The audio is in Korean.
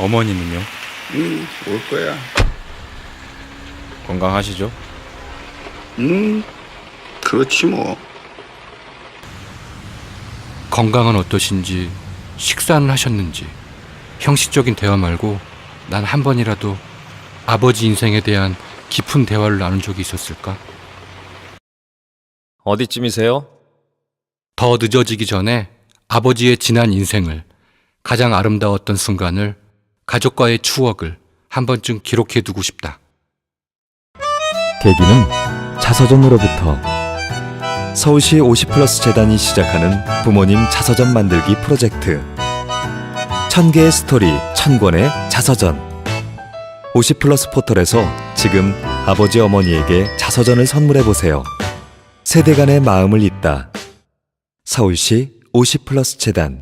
어머니는요? 음, 올 거야. 건강하시죠? 음, 그렇지 뭐. 건강은 어떠신지, 식사는 하셨는지, 형식적인 대화 말고 난 한 번이라도 아버지 인생에 대한 깊은 대화를 나눈 적이 있었을까? 어디쯤이세요? 더 늦어지기 전에 아버지의 지난 인생을, 가장 아름다웠던 순간을, 가족과의 추억을 한 번쯤 기록해 두고 싶다. 계기는 자서전으로부터. 서울시 50 플러스 재단이 시작하는 부모님 자서전 만들기 프로젝트. 천 개의 스토리 천 권의 자서전. 50 플러스 포털에서 지금 아버지 어머니에게 자서전을 선물해 보세요. 세대 간의 마음을 잇다. 서울시 50 플러스 재단